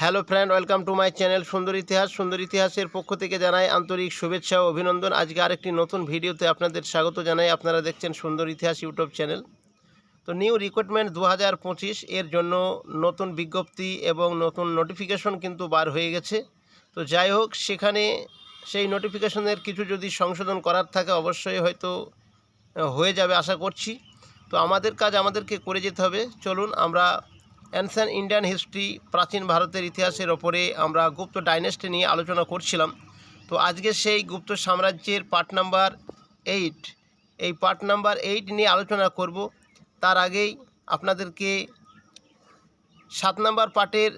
Hello friend, welcome to my channel সুন্দর ইতিহাস। সুন্দর ইতিহাসের পক্ষ থেকে জানাই আন্তরিক শুভেচ্ছা ও অভিনন্দন। আজকে আরেকটি নতুন ভিডিওতে আপনাদের স্বাগত জানাই। আপনারা দেখছেন সুন্দর ইতিহাস ইউটিউব চ্যানেল। তো নিউ রিক্রুটমেন্ট দু হাজার পঁচিশ, এর জন্য নতুন বিজ্ঞপ্তি এবং নতুন নোটিফিকেশন কিন্তু বার হয়ে গেছে। তো যাই হোক, সেখানে সেই নোটিফিকেশনের কিছু যদি সংশোধন করার থাকে, অবশ্যই হয়তো হয়ে যাবে আশা করছি। তো আমাদের কাজ আমাদেরকে করে যেতে হবে। চলুন, আমরা অ্যানসান ইন্ডিয়ান হিস্ট্রি প্রাচীন ভারতের ইতিহাসের ওপরে আমরা গুপ্ত ডাইনেস্টি নিয়ে আলোচনা করছিলাম। তো আজকে সেই গুপ্ত সাম্রাজ্যের পার্ট নাম্বার এইট এই পার্ট নাম্বার এইট নিয়ে আলোচনা করব। তার আগেই আপনাদেরকে সাত নাম্বার পার্টের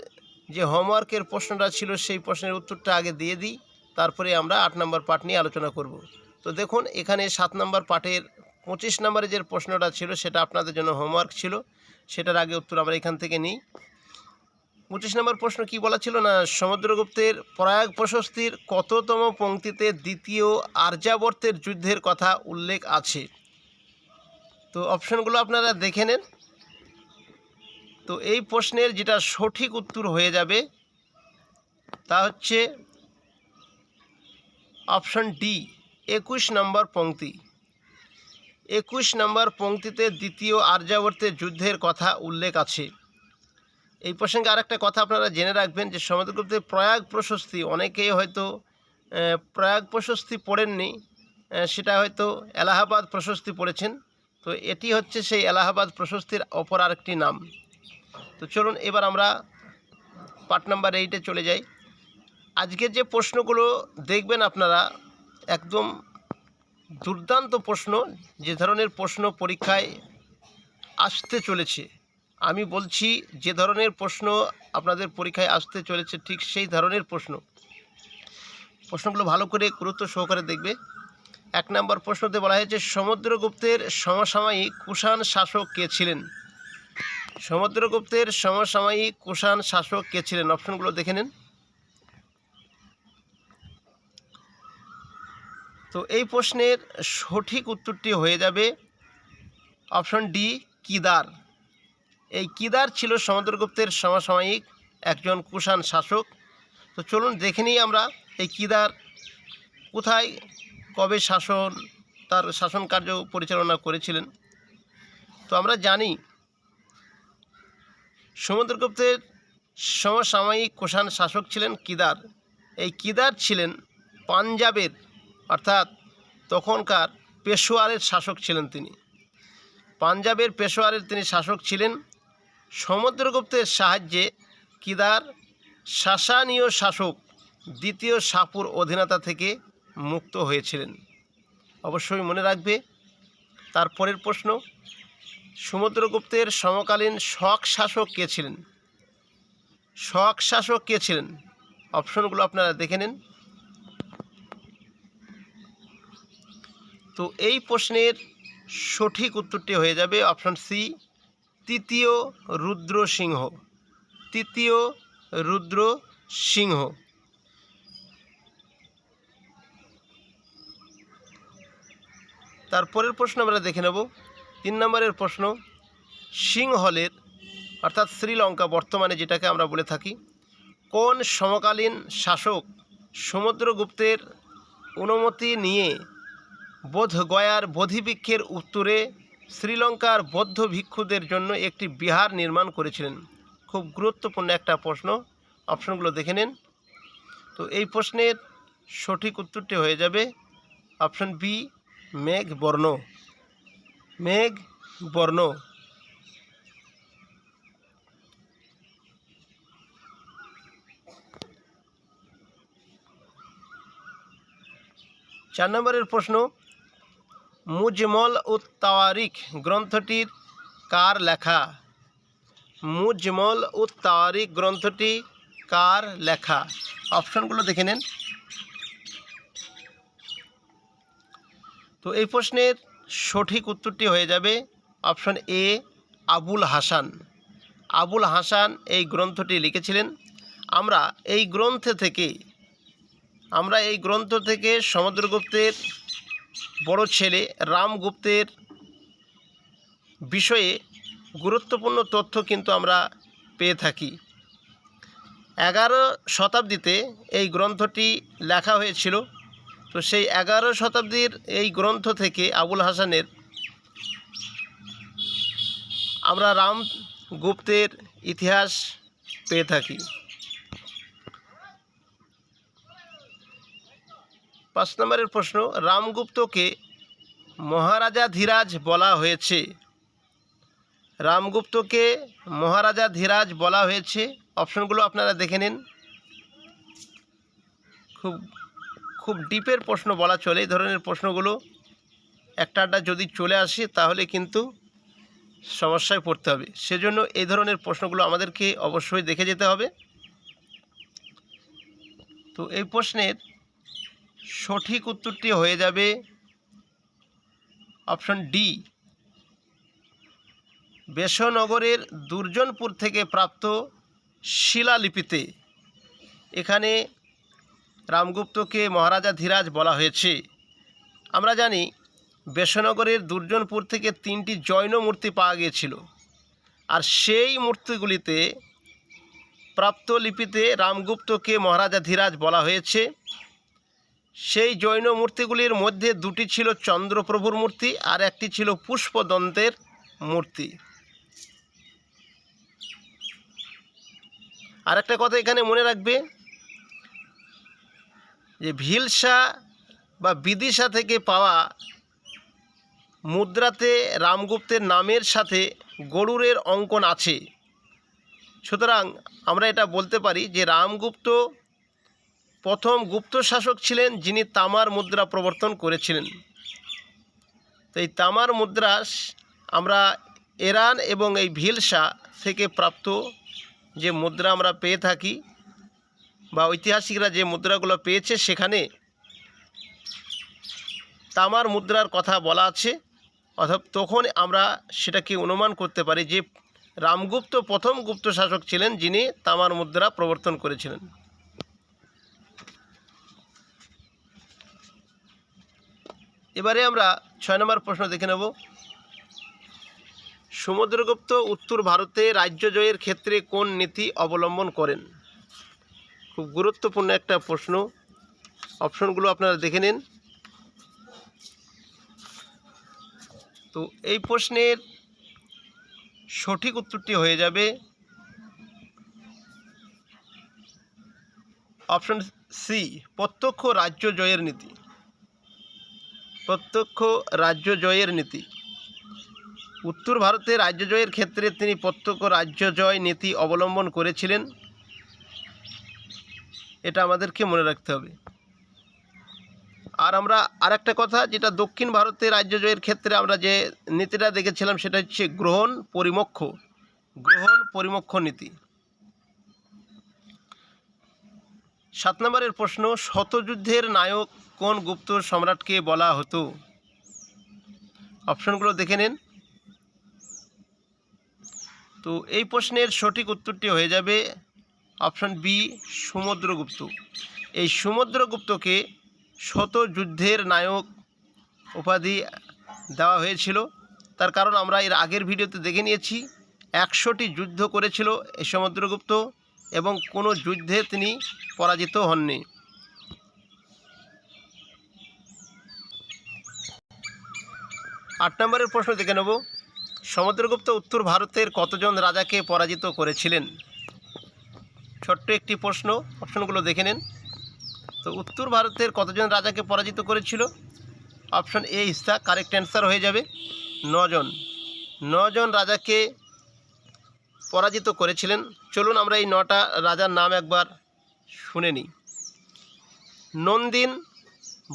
যে হোমওয়ার্কের প্রশ্নটা ছিল, সেই প্রশ্নের উত্তরটা আগে দিয়ে দিই, তারপরে আমরা আট নম্বর পার্ট নিয়ে আলোচনা করব। তো দেখুন, এখানে সাত নম্বর পার্টের পঁচিশ নম্বরে যে প্রশ্নটা ছিল, সেটা আপনাদের জন্য হোমওয়ার্ক ছিল। সেটার আগে উত্তর আমরা এখান থেকে নিই। পঁচিশ নম্বর প্রশ্ন, কি বলা ছিল না? সমুদ্রগুপ্তের প্রয়াগ প্রশস্তির কততম পংক্তিতে দ্বিতীয় আর্যাবর্তের যুদ্ধের কথা উল্লেখ আছে? তো অপশনগুলো আপনারা দেখে নেন। তো এই প্রশ্নের যেটা সঠিক উত্তর হয়ে যাবে, তা হচ্ছে অপশন ডি, একুশ নম্বর পংক্তি একুশ নম্বর পংক্তিতে দ্বিতীয় আর্যাবর্তের যুদ্ধের কথা উল্লেখ আছে। এই প্রসঙ্গে আরেকটা কথা আপনারা জেনে রাখবেন যে সমুদ্রগুপ্তের প্রয়াগ প্রশস্তি অনেকেই হয়তো প্রয়াগ প্রশস্তি পড়েননি সেটা হয়তো এলাহাবাদ প্রশস্তি পড়েছেন। তো এটি হচ্ছে সেই এলাহাবাদ প্রশস্তির অপর আরেকটি নাম। তো চলুন এবার আমরা পার্ট নাম্বার এইটে চলে যাই। আজকের যে প্রশ্নগুলো দেখবেন আপনারা, একদম দুর্দান্ত প্রশ্ন, যে ধরনের প্রশ্ন পরীক্ষায় আসতে চলেছে। আমি বলছি, যে ধরনের প্রশ্ন আপনাদের পরীক্ষায় আসতে চলেছে, ঠিক সেই ধরনের প্রশ্ন। প্রশ্নগুলো ভালো করে গুরুত্ব সহকারে দেখবে। এক নম্বর প্রশ্নতে বলা হয়েছে, সমুদ্রগুপ্তের সমসাময়িক কুষাণ শাসক কে ছিলেন? সমুদ্রগুপ্তের সমসাময়িক কুষাণ শাসক কে ছিলেন? অপশনগুলো দেখে নিন। তো এই প্রশ্নের সঠিক উত্তরটি হয়ে যাবে অপশন ডি, কিদার। এই কিদার ছিল সমুদ্রগুপ্তের সমসাময়িক একজন কুষাণ শাসক। তো চলুন দেখে নিই আমরা এই কিদার কোথায়, কবে শাসন, তার শাসন কার্য পরিচালনা করেছিলেন। তো আমরা জানি সমুদ্রগুপ্তের সমসাময়িক কুষাণ শাসক ছিলেন কিদার। এই কিদার ছিলেন পাঞ্জাবের অর্থাৎ তখনকার পেশোয়ারের শাসক ছিলেন তিনি। পাঞ্জাবের পেশোয়ারের তিনি শাসক ছিলেন। সমুদ্রগুপ্তের সাহায্যে কিদার শাসানীয় শাসক দ্বিতীয় সাপুর অধীনতা থেকে মুক্ত হয়েছিলেন। অবশ্যই মনে রাখবে তারপরের প্রশ্ন, সমুদ্রগুপ্তের সমকালীন শক শাসক কে ছিলেন? শক শাসক কে ছিলেন? অপশনগুলো আপনারা দেখে নিন। তো এই প্রশ্নের সঠিক উত্তরটি হয়ে যাবে অপশন সি, তৃতীয় রুদ্র সিংহ। তৃতীয় রুদ্র সিংহ। তারপরের প্রশ্ন আমরা দেখে নেব। তিন নম্বরের প্রশ্ন, সিংহলের, অর্থাৎ শ্রীলঙ্কা বর্তমানে যেটাকে আমরা বলে থাকি, কোন সমকালীন শাসক সমুদ্রগুপ্তের অনুমতি নিয়ে বোধগয়ার বোধিবৃক্ষের উত্তরে শ্রীলঙ্কার বৌদ্ধ ভিক্ষুদের জন্য একটি বিহার নির্মাণ করেছিলেন। খুব গুরুত্বপূর্ণ একটা প্রশ্ন। অপশনগুলো দেখে নিন। তো এই প্রশ্নের সঠিক উত্তরটি হয়ে যাবে অপশন বি মেঘ বর্ণ মেঘ বর্ণ চার নম্বরের প্রশ্ন মুজমল উত তাওয়ারিক গ্রন্থটির কার লেখা? মুজমল উত তাওয়ারিক গ্রন্থটি কার লেখা? অপশনগুলো দেখে নেন। তো এই প্রশ্নের সঠিক উত্তরটি হয়ে যাবে অপশন এ, আবুল হাসান। আবুল হাসান এই গ্রন্থটি লিখেছিলেন। আমরা এই গ্রন্থে থেকে, আমরা এই গ্রন্থ থেকে সমুদ্রগুপ্তের বড় ছেলে রামগুপ্তের বিষয়ে গুরুত্বপূর্ণ তথ্য কিন্তু আমরা পেয়ে থাকি। এগারো শতাব্দীতে এই গ্রন্থটি লেখা হয়েছিল। তো সেই এগারো শতাব্দীর এই গ্রন্থ থেকে আবুল হাসানের আমরা রামগুপ্তের ইতিহাস পেয়ে থাকি। পাঁচ নম্বরের প্রশ্ন, রামগুপ্তকে মহারাজা ধীরাজ বলা হয়েছে। রামগুপ্তকে মহারাজা ধীরাজ বলা হয়েছে। অপশনগুলো আপনারা দেখে নিন। খুব খুব ডিপের প্রশ্ন বলা চলে এই ধরনের প্রশ্নগুলো। একটা আড্ডা যদি চলে আসে তাহলে কিন্তু সমস্যায় পড়তে হবে। সেজন্য এই ধরনের প্রশ্নগুলো আমাদেরকে অবশ্যই দেখে যেতে হবে। তো এই প্রশ্নের সঠিক উত্তরটি হয়ে যাবে অপশন ডি। বেশনগরের দুর্জনপুর থেকে প্রাপ্ত শিলালিপিতে। এখানে রামগুপ্তকে মহারাজা ধীরাজ বলা হয়েছে। আমরা জানি, বেশনগরের দুর্জনপুর থেকে তিনটি জৈন মূর্তি পাওয়া গিয়েছিল। আর সেই মূর্তিগুলিতে প্রাপ্ত লিপিতে রামগুপ্তকে মহারাজা ধীরাজ বলা হয়েছে। সেই জৈন মূর্তিগুলির মধ্যে দুটি ছিল চন্দ্রপ্রভুর মূর্তি আর একটি ছিল পুষ্পদন্তের মূর্তি। আর একটা কথা এখানে মনে রাখবে যে ভিলসা বা বিদিশা থেকে পাওয়া মুদ্রাতে রামগুপ্তের নামের সাথে গরুরের অঙ্কন আছে। সুতরাং আমরা এটা বলতে পারি যে রামগুপ্ত প্রথম গুপ্ত শাসক ছিলেন যিনি তামার মুদ্রা প্রবর্তন করেছিলেন। তো এই তামার মুদ্রা আমরা এরান এবং এই ভিলসা থেকে প্রাপ্ত যে মুদ্রা আমরা পেয়ে থাকি বা ঐতিহাসিকরা যে মুদ্রাগুলো পেয়েছে সেখানে তামার মুদ্রার কথা বলা আছে। অর্থাৎ তখন আমরা সেটাকে অনুমান করতে পারি যে রামগুপ্ত প্রথম গুপ্ত শাসক ছিলেন যিনি তামার মুদ্রা প্রবর্তন করেছিলেন। এবারে আমরা ছয় নম্বর প্রশ্ন দেখে নেব। সমুদ্রগুপ্ত উত্তর ভারতে রাজ্য জয়ের ক্ষেত্রে কোন নীতি অবলম্বন করেন? খুব গুরুত্বপূর্ণ একটা প্রশ্ন। অপশনগুলো আপনারা দেখে নিন। তো এই প্রশ্নের সঠিক উত্তরটি হয়ে যাবে অপশন সি, প্রত্যক্ষ রাজ্য জয়ের নীতি। প্রত্যক্ষ রাজ্য জয়ের নীতি। উত্তর ভারতে রাজ্য জয়ের ক্ষেত্রে তিনি প্রত্যক্ষ রাজ্য জয় নীতি অবলম্বন করেছিলেন। এটা আমাদেরকে মনে রাখতে হবে। আর আমরা আরেকটা কথা, যেটা দক্ষিণ ভারতে রাজ্য জয়ের ক্ষেত্রে আমরা যে নীতিটা দেখেছিলাম, সেটা হচ্ছে গ্রহণ পরিমক্ষ। গ্রহণ পরিমক্ষ নীতি। সাত নম্বরের প্রশ্ন, শতযুদ্ধের নায়ক কোন গুপ্ত সম্রাটকে বলা হতো? অপশনগুলো দেখে নিন। তো এই প্রশ্নের সঠিক উত্তরটি হয়ে যাবে অপশন বি সমুদ্রগুপ্ত এই সমুদ্রগুপ্তকে শত যুদ্ধের নায়ক উপাধি দেওয়া হয়েছিল। তার কারণ আমরা এর আগের ভিডিওতে দেখে নিয়েছি, একশোটি যুদ্ধ করেছিল এই সমুদ্রগুপ্ত এবং কোনো যুদ্ধে তিনি পরাজিত হননি। আট নম্বরের প্রশ্ন দেখে নেব। সমুদ্রগুপ্ত উত্তর ভারতের কতজন রাজাকে পরাজিত করেছিলেন? ছোট্ট একটি প্রশ্ন অপশনগুলো দেখে নিন। তো উত্তর ভারতের কতজন রাজাকে পরাজিত করেছিল? Option A is the correct answer হয়ে যাবে। নজন। নজন রাজাকে পরাজিত করেছিলেন। চলুন আমরা এই নটা রাজার নাম একবার শুনে নিই। নন্দিন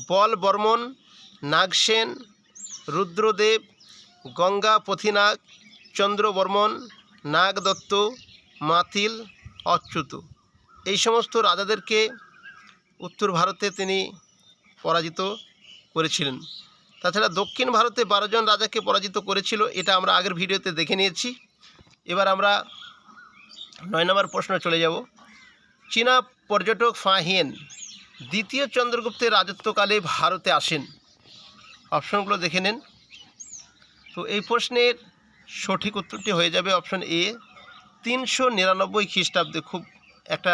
বল বর্মন নাগসেন রুদ্রদেব, গঙ্গা, পথিনাগ, চন্দ্রবর্মন, নাগদত্ত মাথিল অচ্যুত। এই সমস্ত রাজাদেরকে উত্তর ভারতে তিনি পরাজিত করেছিলেন। তাছাড়া দক্ষিণ ভারতে বারোজন রাজাকে পরাজিত করেছিল, এটা আমরা আগের ভিডিওতে দেখে নিয়েছি। এবার আমরা নয় নম্বর প্রশ্ন চলে যাব। চীনা পর্যটক ফাহিয়েন, দ্বিতীয় চন্দ্রগুপ্তের রাজত্বকালে ভারতে আসেন। অপশনগুলো দেখে নেন। তো এই প্রশ্নের সঠিক উত্তরটি হয়ে যাবে অপশন এ। তিনশো নিরানব্বই খ্রিস্টাব্দে খুব একটা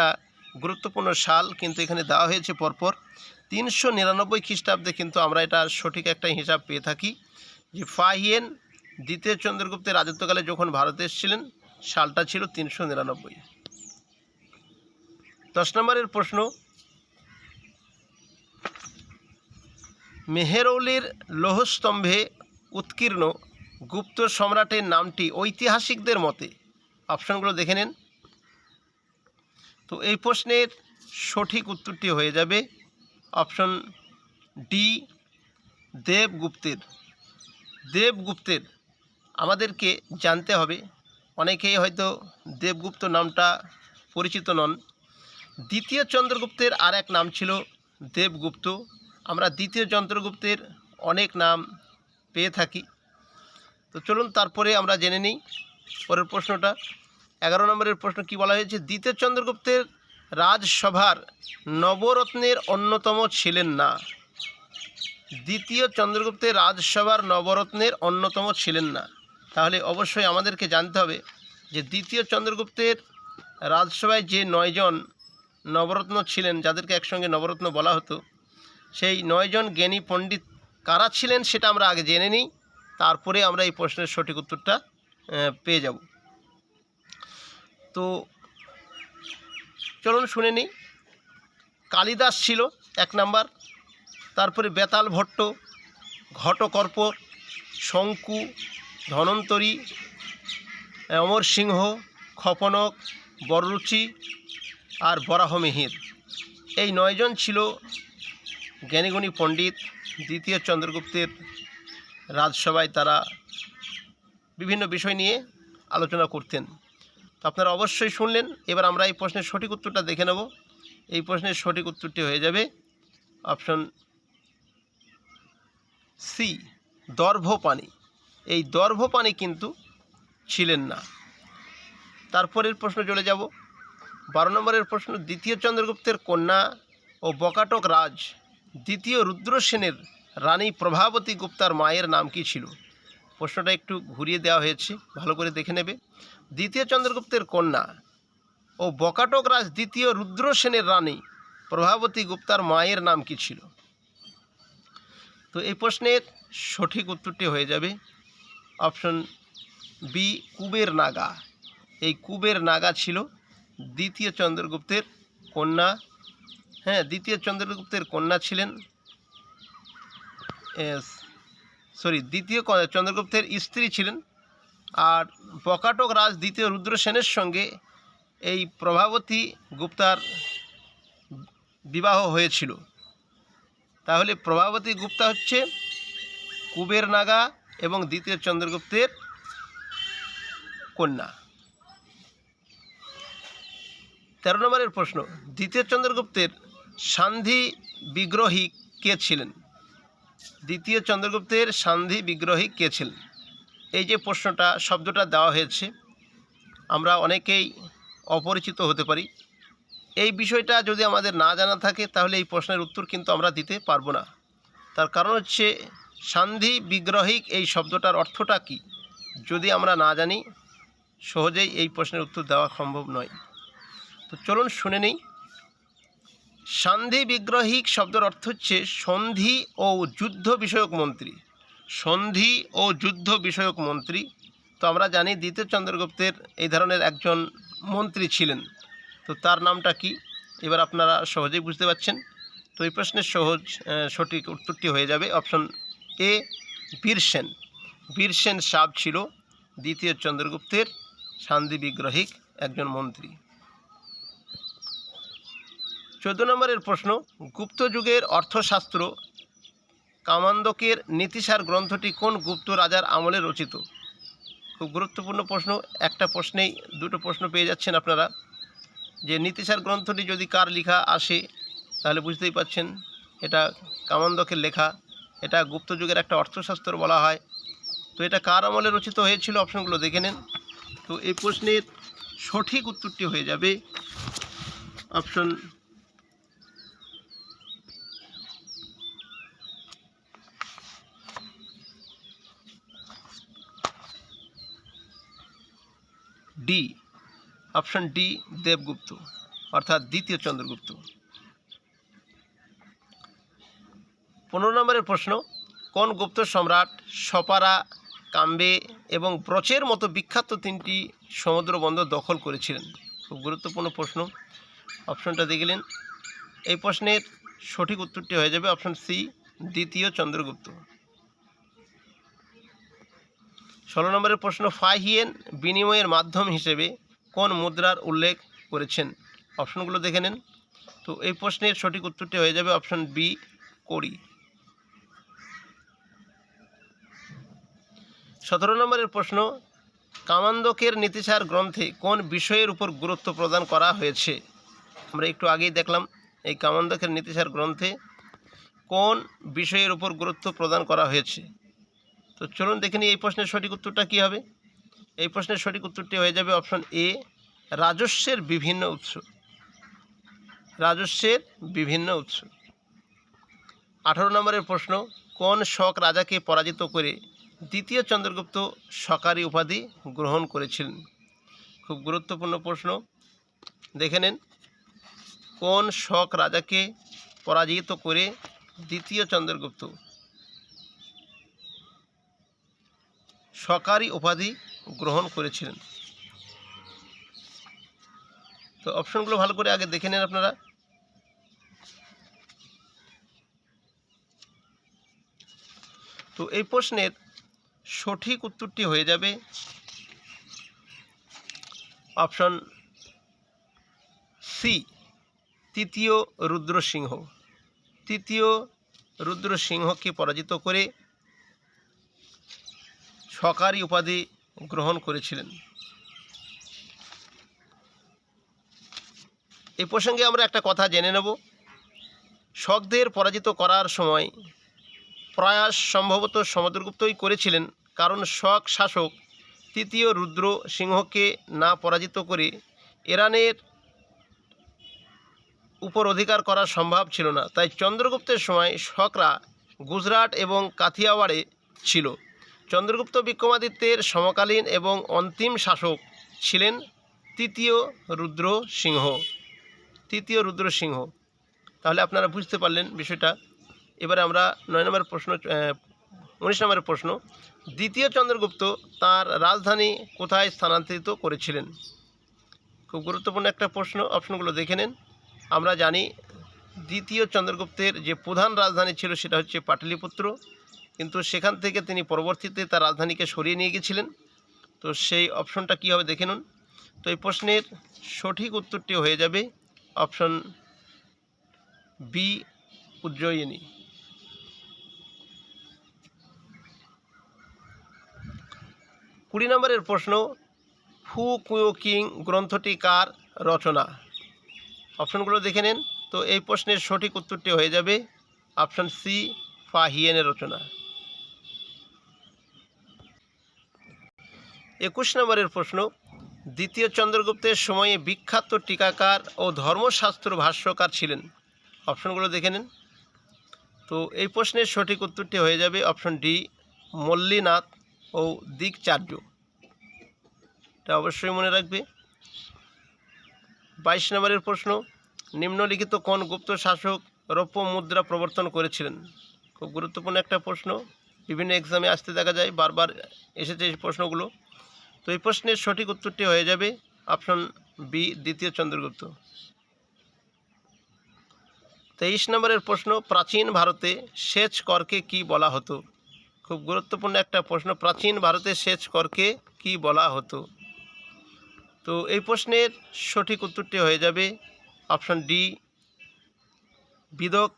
গুরুত্বপূর্ণ সাল কিন্তু এখানে দেওয়া হয়েছে পরপর। তিনশো নিরানব্বই খ্রিস্টাব্দে কিন্তু আমরা এটা সঠিক একটা হিসাব পেয়ে থাকি যে ফাহিয়েন দ্বিতীয় চন্দ্রগুপ্তের রাজত্বকালে যখন ভারতে এসেছিলেন, সালটা ছিল তিনশো নিরানব্বই। দশ নম্বরের প্রশ্ন মেহেরৌলির লৌহস্তম্ভে উৎকীর্ণ গুপ্ত সম্রাটের নামটি ঐতিহাসিকদের মতে। অপশনগুলো দেখে নিন। তো এই প্রশ্নের সঠিক উত্তরটি হয়ে যাবে অপশন ডি, দেবগুপ্তের। দেবগুপ্তের আমাদেরকে জানতে হবে, অনেকেই হয়তো দেবগুপ্ত নামটা পরিচিত নন। দ্বিতীয় চন্দ্রগুপ্তের আর এক নাম ছিল দেবগুপ্ত। আমরা দ্বিতীয় চন্দ্রগুপ্তের অনেক নাম পেয়ে থাকি। তো চলুন তারপরে আমরা জেনে নিই পরের প্রশ্নটা। এগারো নম্বরের প্রশ্ন কি বলা হয়েছে? দ্বিতীয় চন্দ্রগুপ্তের রাজসভার নবরত্নের অন্যতম ছিলেন না। দ্বিতীয় চন্দ্রগুপ্তের রাজসভার নবরত্নের অন্যতম ছিলেন না। তাহলে অবশ্যই আমাদেরকে জানতে হবে যে দ্বিতীয় চন্দ্রগুপ্তের রাজসভায় যে নয়জন নবরত্ন ছিলেন, যাদেরকে একসঙ্গে নবরত্ন বলা হতো সেই নয়জন জ্ঞানী পণ্ডিত কারা ছিলেন সেটা আমরা আগে জেনে নিই, তারপরে আমরা এই প্রশ্নের সঠিক উত্তরটা পেয়ে যাব। তো চলুন শুনে নিই। কালিদাস ছিল এক নাম্বার, তারপরে বেতাল ভট্ট ঘটকর্পর শঙ্কু, ধনন্তরী, অমর সিংহ, খপনক বররুচি আর বরাহ বরাহমিহির এই নয়জন ছিল জ্ঞানীগুণী পণ্ডিত, দ্বিতীয় চন্দ্রগুপ্তের রাজসভায় তারা বিভিন্ন বিষয় নিয়ে আলোচনা করতেন। তো আপনারা অবশ্যই শুনলেন। এবার আমরা এই প্রশ্নের সঠিক উত্তরটা দেখে নেব। এই প্রশ্নের সঠিক উত্তরটি হয়ে যাবে অপশন সি, দর্ভপাণি। এই দর্ভপাণি কিন্তু ছিলেন না। তারপরের প্রশ্ন চলে যাব। বারো নম্বরের প্রশ্ন, দ্বিতীয় চন্দ্রগুপ্তের কন্যা ও বকাটক রাজ দ্বিতীয় রুদ্রসেনের রানী প্রভাবতী গুপ্তার মায়ের নাম কি ছিল? প্রশ্নটা একটু ঘুরিয়ে দেওয়া হয়েছে, ভালো করে দেখে নেবে। দ্বিতীয় চন্দ্রগুপ্তের কন্যা ও বকাটক রাজ দ্বিতীয় রুদ্রসেনের রানী প্রভাবতী গুপ্তার মায়ের নাম কি ছিল? তো এই প্রশ্নের সঠিক উত্তরটি হয়ে যাবে অপশন বি, কুবের নাগা। এই কুবের নাগা ছিল দ্বিতীয় চন্দ্রগুপ্তের কন্যা হ্যাঁ দ্বিতীয় চন্দ্রগুপ্তের কন্যা ছিলেন। সরি, দ্বিতীয় চন্দ্রগুপ্তের স্ত্রী ছিলেন। আর বকাটক রাজ দ্বিতীয় রুদ্রসেনের সঙ্গে এই প্রভাবতী গুপ্তার বিবাহ হয়েছিল। তাহলে প্রভাবতী গুপ্তা হচ্ছে কুবের নাগা এবং দ্বিতীয় চন্দ্রগুপ্তের কন্যা। তেরো নম্বরের প্রশ্ন, দ্বিতীয় চন্দ্রগুপ্তের সান্ধি বিগ্রহী কে ছিলেন? দ্বিতীয় চন্দ্রগুপ্তের সান্ধি বিগ্রহী কে ছিলেন? এই যে প্রশ্নটা, শব্দটা দেওয়া হয়েছে, আমরা অনেকেই অপরিচিত হতে পারি। এই বিষয়টা যদি আমাদের না জানা থাকে, তাহলে এই প্রশ্নের উত্তর কিন্তু আমরা দিতে পারব না। তার কারণ হচ্ছে, সান্ধি বিগ্রহিক এই শব্দটার অর্থটা কি? যদি আমরা না জানি, সহজেই এই প্রশ্নের উত্তর দেওয়া সম্ভব নয়। তো চলুন শুনে নিই। সান্ধি বিগ্রহিক শব্দের অর্থ হচ্ছে সন্ধি ও যুদ্ধ বিষয়ক মন্ত্রী। সন্ধি ও যুদ্ধ বিষয়ক মন্ত্রী। তো আমরা জানি দ্বিতীয় চন্দ্রগুপ্তের এই ধরনের একজন মন্ত্রী ছিলেন। তো তার নামটা কি? এবার আপনারা সহজেই বুঝতে পারছেন। তো এই প্রশ্নের সহজ সঠিক উত্তরটি হয়ে যাবে অপশন এ, বীরসেন। বীরসেন সাব ছিল দ্বিতীয় চন্দ্রগুপ্তের সান্দি বিগ্রহিক একজন মন্ত্রী। চোদ্দ নম্বরের প্রশ্ন, গুপ্ত যুগের অর্থশাস্ত্র কামান্দকের নীতিসার গ্রন্থটি কোন গুপ্ত রাজার আমলে রচিত? খুব গুরুত্বপূর্ণ প্রশ্ন, একটা প্রশ্নেই দুটো প্রশ্ন পেয়ে যাচ্ছেন আপনারা। যে নীতিসার গ্রন্থটি যদি কার লেখা আসে, তাহলে বুঝতেই পাচ্ছেন এটা কামান্দকের লেখা, এটা গুপ্ত যুগের একটা অর্থশাস্ত্র বলা হয়। তো এটা কার আমলে রচিত হয়েছিল? অপশনগুলো দেখে নেন। তো এই প্রশ্নের সঠিক উত্তরটি হয়ে যাবে option D option D Devagupta অর্থাৎ দ্বিতীয় চন্দ্রগুপ্ত। পনেরো নম্বরের প্রশ্ন, কোন গুপ্ত সম্রাট সপারা, কাম্বে এবং ব্রচের মতো বিখ্যাত তিনটি সমুদ্র বন্দর দখল করেছিলেন? খুব গুরুত্বপূর্ণ প্রশ্ন। অপশনটা দেখলেন এই প্রশ্নের সঠিক উত্তরটি হয়ে যাবে অপশন সি, দ্বিতীয় চন্দ্রগুপ্ত। ষোলো নম্বরের প্রশ্ন ফাহিয়েন বিনিময়ের মাধ্যম হিসেবে কোন মুদ্রার উল্লেখ করেছেন? অপশনগুলো দেখে নেন। তো এই প্রশ্নের সঠিক উত্তরটি হয়ে যাবে অপশন বি, কড়ি। সতেরো নম্বরের প্রশ্ন, কামান্দকের নীতিসার গ্রন্থে কোন বিষয়ের উপর গুরুত্ব প্রদান করা হয়েছে? আমরা একটু আগেই দেখলাম, এই কামান্দকের নীতিসার গ্রন্থে কোন বিষয়ের উপর গুরুত্ব প্রদান করা হয়েছে? তো চলুন দেখে নিই এই প্রশ্নের সঠিক উত্তরটা কী হবে। এই প্রশ্নের সঠিক উত্তরটি হয়ে যাবে অপশন এ, রাজস্বের বিভিন্ন উৎস। রাজস্বের বিভিন্ন উৎস। আঠারো নম্বরের প্রশ্ন, কোন শক রাজাকে পরাজিত করে দ্বিতীয় চন্দ্রগুপ্ত সকারি উপাধি গ্রহণ করেছিলেন? খুব গুরুত্বপূর্ণ প্রশ্ন। দেখে নেন, কোন শক রাজাকে পরাজিত করে দ্বিতীয় চন্দ্রগুপ্ত সকারি উপাধি গ্রহণ করেছিলেন। তো অপশনগুলো ভালো করে আগে দেখে নেন আপনারা। তো এই প্রশ্নের সঠিক উত্তরটি হয়ে যাবে অপশন সি, তৃতীয় রুদ্রসিংহ। তৃতীয় রুদ্রসিংহকে পরাজিত করে সকারি উপাধি গ্রহণ করেছিলেন। এই প্রসঙ্গে আমরা একটা কথা জেনে নেব। শকদের পরাজিত করার সময় প্রয়াস সম্ভবত সমুদ্রগুপ্তই করেছিলেন, কারণ শক শাসক তৃতীয় রুদ্র সিংহকে না পরাজিত করে ইরানের উপর অধিকার করা সম্ভব ছিল না। তাই চন্দ্রগুপ্তের সময় শকরা গুজরাট এবং কাথিয়াওয়াড়ে ছিল। চন্দ্রগুপ্ত বিক্রমাদিত্যের সমকালীন এবং অন্তিম শাসক ছিলেন তৃতীয় রুদ্র সিংহ। তৃতীয় রুদ্র সিংহ। তাহলে আপনারা বুঝতে পারলেন বিষয়টা। এবারে আমরা নয় নম্বর প্রশ্ন উনিশ নম্বরের প্রশ্ন। দ্বিতীয় চন্দ্রগুপ্ত তার রাজধানী কোথায় স্থানান্তরিত করেছিলেন? খুব গুরুত্বপূর্ণ একটা প্রশ্ন, অপশনগুলো দেখে নেন। আমরা জানি দ্বিতীয় চন্দ্রগুপ্তের যে প্রধান রাজধানী ছিল সেটা হচ্ছে পাটলিপুত্র। কিন্তু সেখান থেকে তিনি পরবর্তীতে তার রাজধানীকে সরিয়ে নিয়ে গেছিলেন। তো সেই অপশনটা কী হবে দেখে নিন। তো এই প্রশ্নের সঠিক উত্তরটি হয়ে যাবে অপশন বি, উজ্জয়িনী। কুড়ি নম্বরের প্রশ্ন ফু কিং গ্রন্থটি কার রচনা? অপশনগুলো দেখে নেন। তো এই প্রশ্নের সঠিক উত্তরটি হয়ে যাবে অপশন সি ফাহিয়েনের রচনা। একুশ নম্বরের প্রশ্ন, দ্বিতীয় চন্দ্রগুপ্তের সময়ে বিখ্যাত টিকাকার ও ধর্মশাস্ত্র ভাষ্যকার ছিলেন? অপশনগুলো দেখে নিন। তো এই প্রশ্নের সঠিক উত্তরটি হয়ে যাবে অপশন ডি, মল্লীনাথ ও দিকচার্য এটা অবশ্যই মনে রাখবে। বাইশ নম্বরের প্রশ্ন, নিম্নলিখিত কোন গুপ্ত শাসক রৌপ্য মুদ্রা প্রবর্তন করেছিলেন? খুব গুরুত্বপূর্ণ একটা প্রশ্ন। বিভিন্ন এক্সামে আসতে দেখা যায়, বারবার এসেছে এই প্রশ্নগুলো। তো এই প্রশ্নের সঠিক উত্তরটি হয়ে যাবে অপশন বি, দ্বিতীয় চন্দ্রগুপ্ত। তেইশ নম্বরের প্রশ্ন, প্রাচীন ভারতে সেচ করকে কি বলা হতো? খুব গুরুত্বপূর্ণ একটা প্রশ্ন, প্রাচীন ভারতে সেচ করকে কি বলা হতো? তো এই প্রশ্নের সঠিক উত্তরটি হয়ে যাবে অপশন ডি, বিদক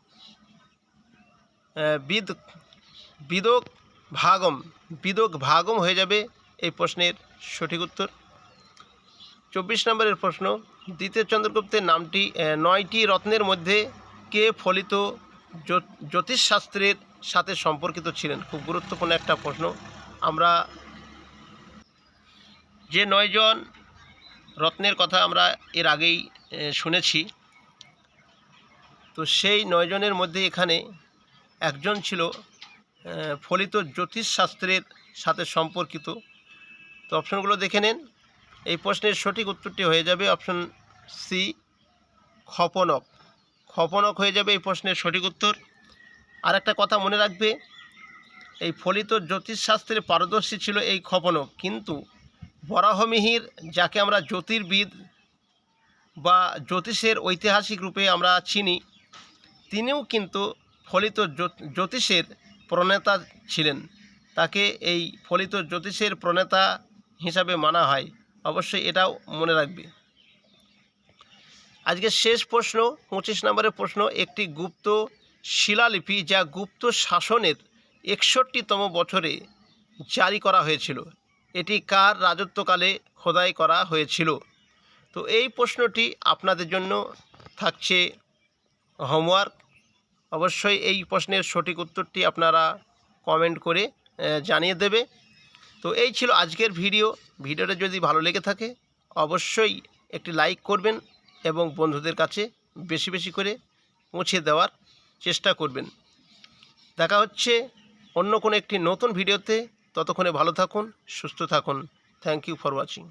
বিদ, বিদক ভাগম বিদক ভাগম হয়ে যাবে এই প্রশ্নের সঠিক উত্তর। চব্বিশ নম্বরের প্রশ্ন, দ্বিতীয় চন্দ্রগুপ্তের নামটি নয়টি রত্নের মধ্যে কে ফলিত জ্যোতিষশাস্ত্রের সাথে সম্পর্কিত ছিলেন? খুব গুরুত্বপূর্ণ একটা প্রশ্ন। আমরা যে নয়জন রত্নের কথা আমরা এর আগেই শুনেছি, তো সেই নয়জনের মধ্যে এখানে একজন ছিল ফলিত জ্যোতিষশাস্ত্রের সাথে সম্পর্কিত। তো অপশনগুলো দেখে নেন। এই প্রশ্নের সঠিক উত্তরটি হয়ে যাবে অপশন সি খপনক খপনক হয়ে যাবে এই প্রশ্নের সঠিক উত্তর। আর একটা কথা মনে রাখবে, এই ফলিত জ্যোতিষশাস্ত্রে পারদর্শী ছিল এই খপনক কিন্তু বরাহমিহির, যাকে আমরা জ্যোতির্বিদ বা জ্যোতিষের ঐতিহাসিক রূপে আমরা চিনি, তিনিও কিন্তু ফলিত জ্যোতিষের প্রণেতা ছিলেন। তাকে এই ফলিত জ্যোতিষের প্রণেতা হিসাবে মানা হয়, অবশ্যই এটাও মনে রাখবে। আজকে শেষ প্রশ্ন, পঁচিশ নম্বরের প্রশ্ন, একটি গুপ্ত শিলালিপি যা গুপ্ত শাসনের একষট্টিতম বছরে জারি করা হয়েছিল। এটি কার রাজত্বকালে খোদাই করা হয়েছিল? তো এই প্রশ্নটি আপনাদের জন্য থাকছে হোমওয়ার্ক। অবশ্যই এই প্রশ্নের সঠিক উত্তরটি আপনারা কমেন্ট করে জানিয়ে দেবে। তো এই ছিল আজকের ভিডিও। ভিডিওটা যদি ভালো লেগে থাকে, অবশ্যই একটি লাইক করবেন এবং বন্ধুদের কাছে বেশি বেশি করে পৌঁছে দেওয়ার চেষ্টা করবেন। দেখা হচ্ছে অন্য কোনো একটি নতুন ভিডিওতে। ততক্ষণে ভালো থাকুন, সুস্থ থাকুন। Thank you for watching